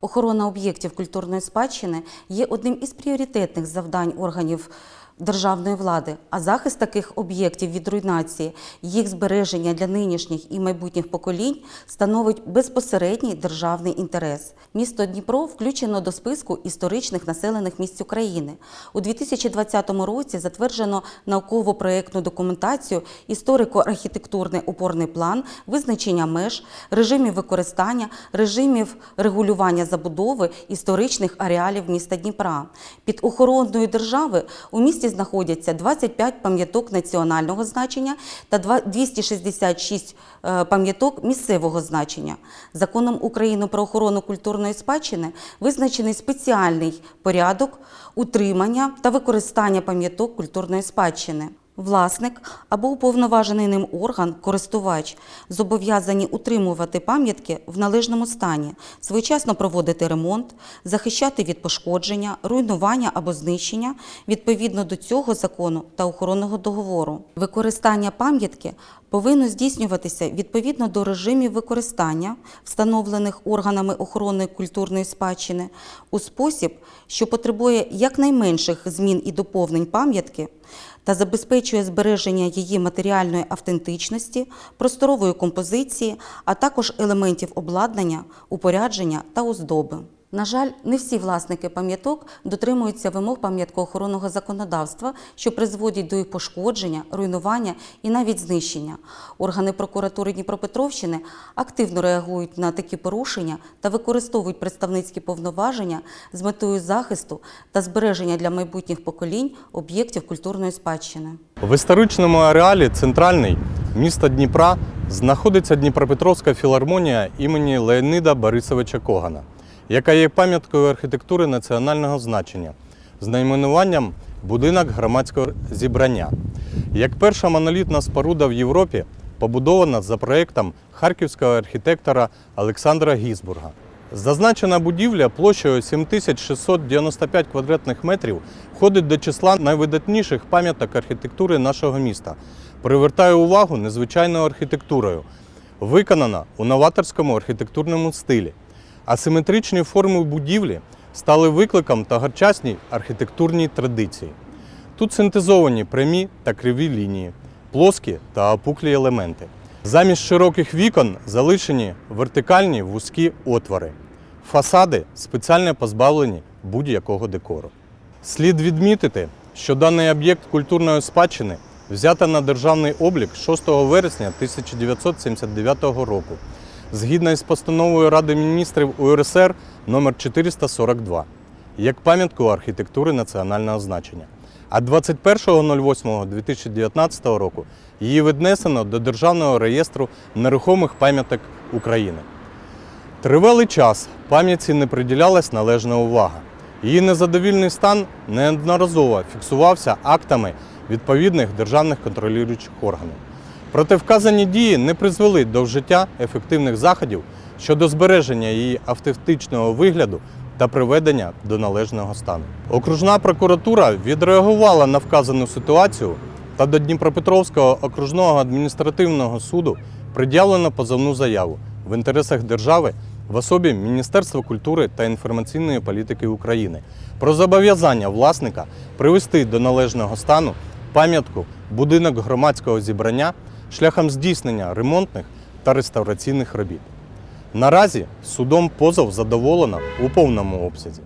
Охорона об'єктів культурної спадщини є одним із пріоритетних завдань органів державної влади, а захист таких об'єктів від руйнації, їх збереження для нинішніх і майбутніх поколінь становить безпосередній державний інтерес. Місто Дніпро включено до списку історичних населених місць України. У 2020 році затверджено науково-проєктну документацію, історико-архітектурний опорний план, визначення меж, режимів використання, режимів регулювання забудови історичних ареалів міста Дніпра. Під охороною держави у місті знаходяться 25 пам'яток національного значення та два- 266 е, пам'яток місцевого значення. Законом України про охорону культурної спадщини визначений спеціальний порядок утримання та використання пам'яток культурної спадщини. Власник або уповноважений ним орган, користувач, зобов'язані утримувати пам'ятки в належному стані, своєчасно проводити ремонт, захищати від пошкодження, руйнування або знищення відповідно до цього закону та охоронного договору. Використання пам'ятки повинно здійснюватися відповідно до режимів використання, встановлених органами охорони культурної спадщини, у спосіб, що потребує якнайменших змін і доповнень пам'ятки та забезпечує збереження її матеріальної автентичності, просторової композиції, а також елементів обладнання, упорядження та оздоби. На жаль, не всі власники пам'яток дотримуються вимог пам'яткоохоронного законодавства, що призводять до їх пошкодження, руйнування і навіть знищення. Органи прокуратури Дніпропетровщини активно реагують на такі порушення та використовують представницькі повноваження з метою захисту та збереження для майбутніх поколінь об'єктів культурної спадщини. В історичному ареалі центральний міста Дніпра знаходиться Дніпропетровська філармонія імені Леонида Борисовича Когана, яка є пам'яткою архітектури національного значення з найменуванням Будинок громадського зібрання. Як перша монолітна споруда в Європі, побудована за проєктом харківського архітектора Олександра Гізбурга. Зазначена будівля площею 7695 квадратних метрів входить до числа найвидатніших пам'яток архітектури нашого міста. Привертає увагу незвичайною архітектурою, виконана у новаторському архітектурному стилі. Асиметричні форми будівлі стали викликом тогочасній архітектурній традиції. Тут синтезовані прямі та криві лінії, плоскі та опуклі елементи. Замість широких вікон залишені вертикальні вузькі отвори. Фасади спеціально позбавлені будь-якого декору. Слід відмітити, що даний об'єкт культурної спадщини взято на державний облік 6 вересня 1979 року згідно із постановою Ради міністрів УРСР номер 442 як пам'ятку архітектури національного значення. А 21.08.2019 року її віднесено до Державного реєстру нерухомих пам'яток України. Тривалий час пам'ятці не приділялась належна увага. Її незадовільний стан неодноразово фіксувався актами відповідних державних контролюючих органів. Проте вказані дії не призвели до вжиття ефективних заходів щодо збереження її автентичного вигляду та приведення до належного стану. Окружна прокуратура відреагувала на вказану ситуацію та до Дніпропетровського окружного адміністративного суду пред'явлено позовну заяву в інтересах держави в особі Міністерства культури та інформаційної політики України про зобов'язання власника привести до належного стану пам'ятку будинок громадського зібрання шляхом здійснення ремонтних та реставраційних робіт. Наразі судом позов задоволено у повному обсязі.